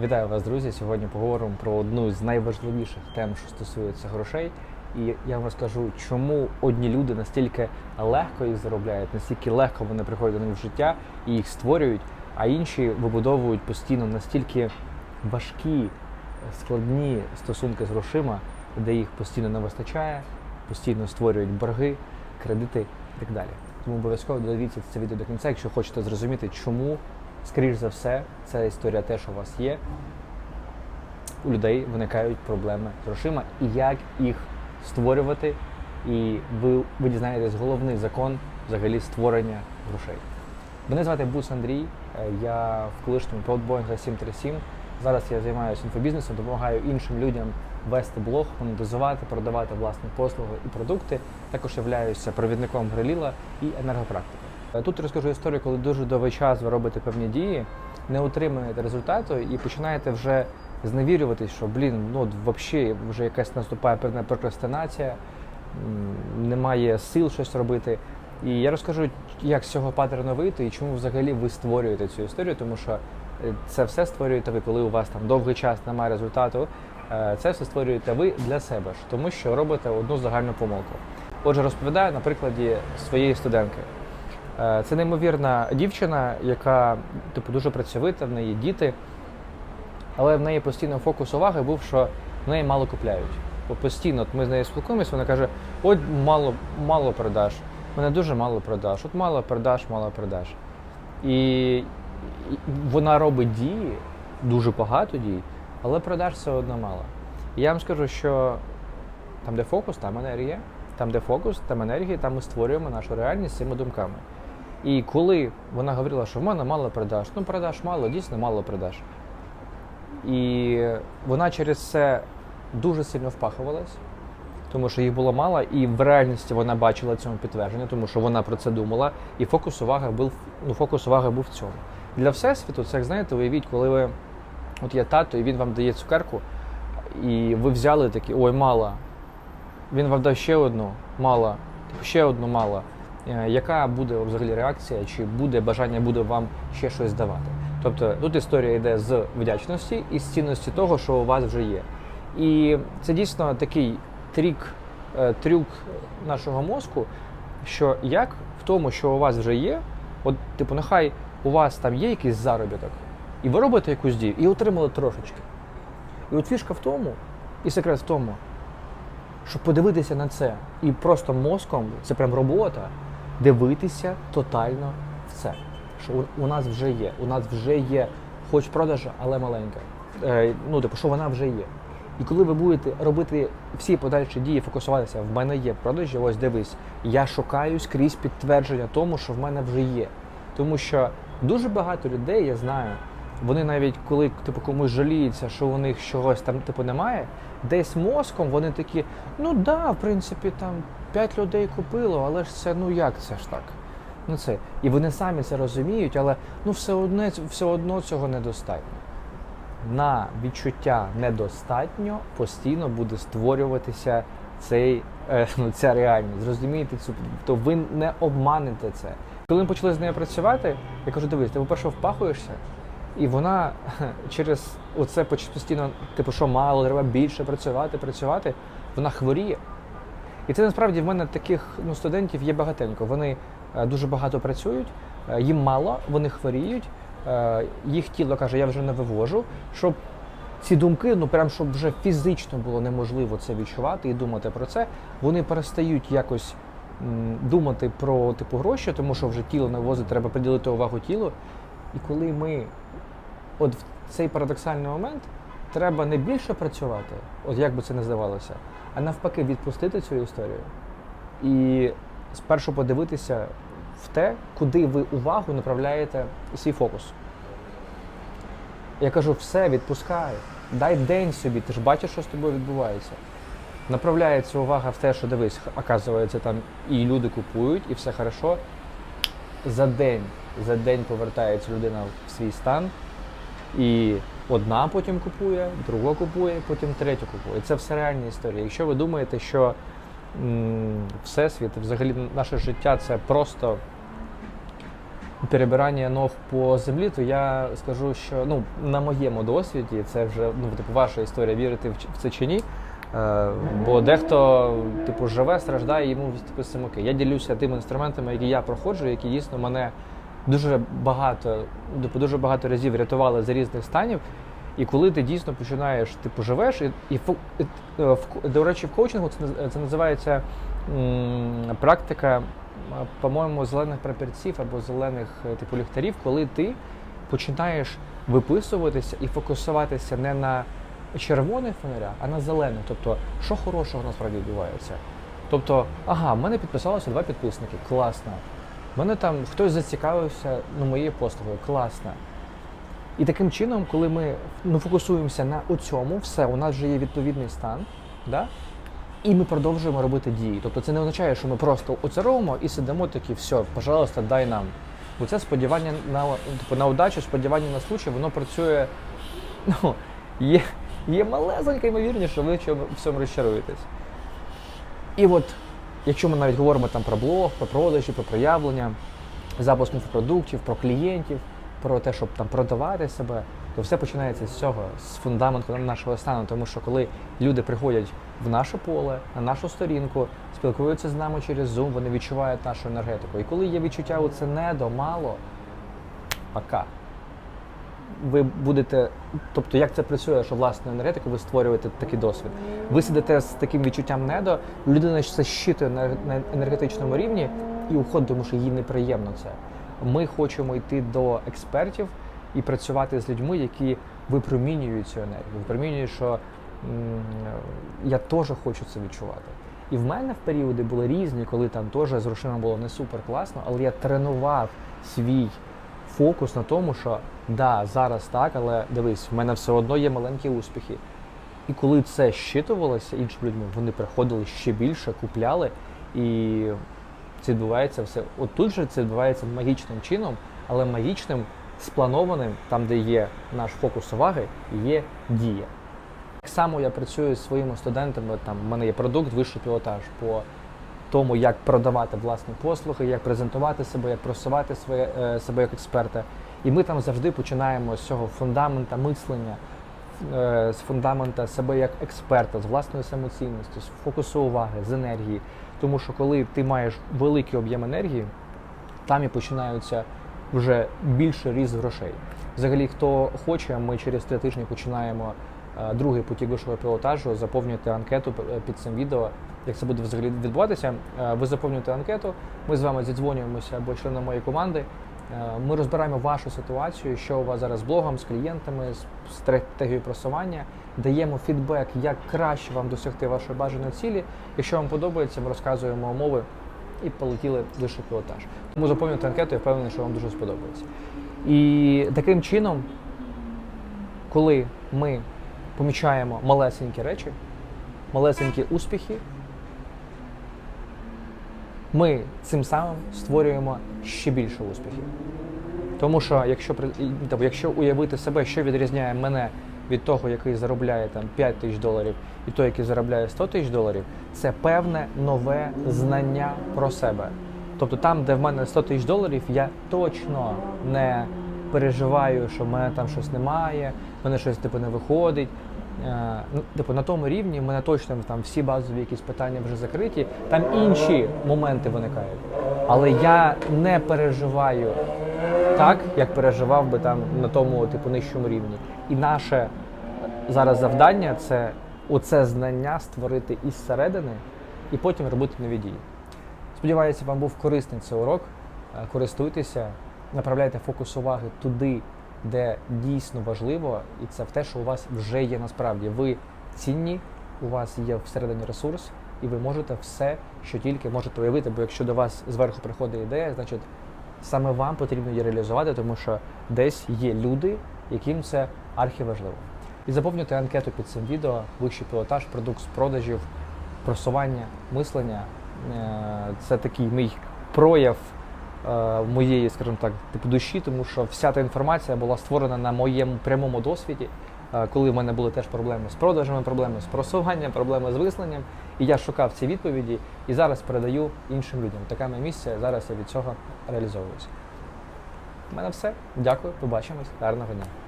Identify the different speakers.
Speaker 1: Вітаю вас, друзі! Сьогодні поговоримо про одну з найважливіших тем, що стосується грошей. І я вам розкажу, чому одні люди настільки легко їх заробляють, настільки легко вони приходять до них в життя і їх створюють, а інші вибудовують постійно настільки важкі, складні стосунки з грошима, де їх постійно не вистачає, постійно створюють борги, кредити і так далі. Тому обов'язково додивіться це відео до кінця, якщо хочете зрозуміти, чому, скоріш за все, ця історія теж у вас є. У людей виникають проблеми з грошима і як їх створювати. І ви, ви дізнаєтесь головний закон взагалі створення грошей. Мене звати Бус Андрій, е, я в колишньому Boeing 737. Зараз я займаюся інфобізнесом, допомагаю іншим людям вести блог, монетизувати, продавати власні послуги і продукти. Також являюся провідником Греліла і енергопрактиком. Е, Тут розкажу історію, коли дуже довгий час ви робите певні дії, не отримуєте результату і починаєте вже зневірюватись, що блін, ну взагалі вже якась наступає певна прокрастинація, немає сил щось робити. І я розкажу, як з цього паттерну вийти і чому взагалі ви створюєте цю історію, тому що е, це все створюєте ви, коли у вас там довгий час немає результату. е, Це все створюєте ви для себе ж, тому що робите одну загальну помилку. Отже, розповідаю на прикладі своєї студентки. Е, Це неймовірна дівчина, яка типу дуже працьовита, в неї діти, але в неї постійно фокус уваги був, що в неї мало купляють. Бо постійно от ми з нею спілкуємося, вона каже: от мало, мало продаж, мене дуже мало продаж, от мало продаж, мало продаж. І вона робить дії, дуже багато дій, але продаж все одно мало. І я вам скажу, що там, де фокус, там енергія. Там, де фокус, там енергія, там ми створюємо нашу реальність цими думками. І коли вона говорила, що в мене мало продаж, ну продаж мало, дійсно мало продаж. І вона через це дуже сильно впахувалась, тому що їх було мало, і в реальності вона бачила цьому підтвердження, тому що вона про це думала, і фокус уваги був, ну, фокус уваги був в цьому. Для всесвіту, це як знаєте, уявіть, коли ви от є тато, і він вам дає цукерку, і ви взяли такі, ой, мало. Він вам дав ще одну, типу, ще одну мало. Е, Яка буде взагалі реакція, чи буде бажання буде вам ще щось давати? Тобто тут історія йде з вдячності і з цінності того, що у вас вже є. І це дійсно такий трік, е, трюк нашого мозку, що як в тому, що у вас вже є, от, типу, нехай у вас там є якийсь заробіток, і ви робите якусь дію, і отримали трошечки. І от фішка в тому, і секрет в тому, щоб подивитися на це і просто мозком, це прям робота, дивитися тотально в це. Що у, у нас вже є. У нас вже є, хоч продажа, але маленька. Е, ну, типу, що вона вже є. І коли ви будете робити всі подальші дії, фокусуватися, в мене є продажі, ось дивись, я шукаю скрізь підтвердження тому, що в мене вже є. Тому що дуже багато людей, я знаю, вони навіть коли типу комусь жаліються, що у них чогось там типу немає, десь мозком вони такі, ну да, в принципі, там п'ять людей купило, але ж це ну як це ж так? Ну це. І вони самі це розуміють, але ну все одне все одно цього недостатньо. На відчуття недостатньо постійно буде створюватися цей, е, ну, ця реальність. Зрозумієте цю, то ви не обманете це. Коли ми почали з нею працювати, я кажу, дивись, ти по-перше, впахуєшся, і вона через оце постійно, типу, що мало, треба більше працювати, працювати, вона хворіє. І це насправді в мене таких ну, студентів є багатенько. Вони е, дуже багато працюють, е, їм мало, вони хворіють, е, їх тіло каже, я вже не вивожу, щоб ці думки, ну прям щоб вже фізично було неможливо це відчувати і думати про це, вони перестають якось думати про типу гроші, тому що вже тіло не возить, треба приділити увагу тілу. І коли ми от в цей парадоксальний момент треба не більше працювати, от як би це не здавалося, а навпаки відпустити цю історію і спершу подивитися в те, куди ви увагу направляєте свій фокус. Я кажу, все, відпускай, дай день собі, ти ж бачиш, що з тобою відбувається. Направляється увага в те, що дивись, оказується, там і люди купують, і все хорошо. За день, за день повертається людина в свій стан, і одна потім купує, друга купує, потім третя купує. Це все реальні історії. Якщо ви думаєте, що всесвіт, взагалі наше життя це просто перебирання ног по землі, то я скажу, що ну, на моєму досвіді, це вже ну, типу, ваша історія, вірити в, це чи ні. Е, бо дехто типу, живе, страждає, йому типу, з. Я ділюся тими інструментами, які я проходжу, які дійсно мене дуже багато, типу, дуже багато разів рятували з різних станів. І коли ти дійсно починаєш, типу, живеш, і, і, і, е, до речі, в коучингу це, це називається м, практика, по-моєму, зелених прапірців або зелених е, типу ліхтарів, коли ти починаєш виписуватися і фокусуватися не на червоних фонарях, а на зелених. Тобто, що хорошого насправді відбувається. Тобто, ага, в мене підписалося два підписники, класно. Мене там хтось зацікавився ну, моєю послугою, класно. І таким чином, коли ми ну, фокусуємося на цьому, все, у нас вже є відповідний стан, да? і ми продовжуємо робити дії. Тобто це не означає, що ми просто оце і сидимо такі, все, пожалуйста, дай нам. Бо це сподівання на, типу, на удачу, сподівання на случай, воно працює. Ну, є, є малесенька ймовірність, що ви в цьому розчаруєтесь. І от, якщо ми навіть говоримо там про блог, про продажі, про проявлення, запуск продуктів, про клієнтів, про те, щоб там продавати себе, то все починається з цього, з фундаменту нашого стану. Тому що коли люди приходять в наше поле, на нашу сторінку, спілкуються з нами через Zoom, вони відчувають нашу енергетику. І коли є відчуття оце недо, мало, пока. Ви будете, тобто як це працює, що власне енергетику ви створюєте такий досвід. Ви сидите з таким відчуттям недо, людина це щитує на на енергетичному рівні і уходить, тому що їй неприємно це. Ми хочемо йти до експертів і працювати з людьми, які випромінюють цю енергію, випромінюють, що я теж хочу це відчувати. І в мене в періоди були різні, коли там теж з грошима було не супер класно, але я тренував свій фокус на тому, що да, зараз так, але дивись, в мене все одно є маленькі успіхи. І коли це щитувалося іншими людьми, вони приходили ще більше, купляли, і це відбувається все. От тут же це відбувається магічним чином, але магічним, спланованим, там, де є наш фокус уваги, є дія. Так само я працюю зі своїми студентами. Там в мене є продукт, вищий пілотаж по тому, як продавати власні послуги, як презентувати себе, як просувати своє, е, себе як експерта. І ми там завжди починаємо з цього фундамента мислення, е, з фундамента себе як експерта, з власної самоцінності, з фокусу уваги, з енергії. Тому що коли ти маєш великий об'єм енергії, там і починаються вже більше ріст грошей. Взагалі, хто хоче, ми через три тижні починаємо другий потік вищого пілотажу. Заповнюйте анкету е, під цим відео. Як це буде взагалі відбуватися? Ви заповнюєте анкету, ми з вами зідзвонюємося або членом моєї команди. Ми розбираємо вашу ситуацію, що у вас зараз з блогом, з клієнтами, з стратегією просування, даємо фідбек, як краще вам досягти вашої бажаної цілі. Якщо вам подобається, ми розказуємо умови і полетіли в вищий пілотаж. Тому заповнюйте анкету, я впевнений, що вам дуже сподобається. І таким чином, коли ми помічаємо малесенькі речі, малесенькі успіхи, ми цим самим створюємо ще більше успіхів. Тому що якщо якщо уявити себе, що відрізняє мене від того, який заробляє там 5 тисяч доларів, і той, який заробляє 100 тисяч доларів, це певне нове знання про себе. Тобто там, де в мене 100 тисяч доларів, я точно не переживаю, що в мене там щось немає, в мене щось типу не виходить. Е, ну, типу, на тому рівні в мене точно там всі базові якісь питання вже закриті, там інші моменти виникають. Але я не переживаю так, як переживав би там на тому типу нижчому рівні. І наше зараз завдання це оце знання створити із середини і потім робити нові дії. Сподіваюся, вам був корисний цей урок. Е, Користуйтеся, направляйте фокус уваги туди, де дійсно важливо, і це в те, що у вас вже є насправді. Ви цінні, у вас є всередині ресурс, і ви можете все, що тільки можете уявити. Бо якщо до вас зверху приходить ідея, значить саме вам потрібно її реалізувати, тому що десь є люди, яким це архіважливо. І заповнюйте анкету під цим відео, вищий пілотаж, продукт з продажів, просування, мислення. Е, Це такий мій прояв моєї, скажімо так, типу душі, тому що вся та інформація була створена на моєму прямому досвіді, е, коли в мене були теж проблеми з продажами, проблеми з просуванням, проблеми з висланням. І я шукав ці відповіді і зараз передаю іншим людям. Така моя місія, зараз я від цього реалізовуюся. У мене все. Дякую, побачимось. Гарного дня.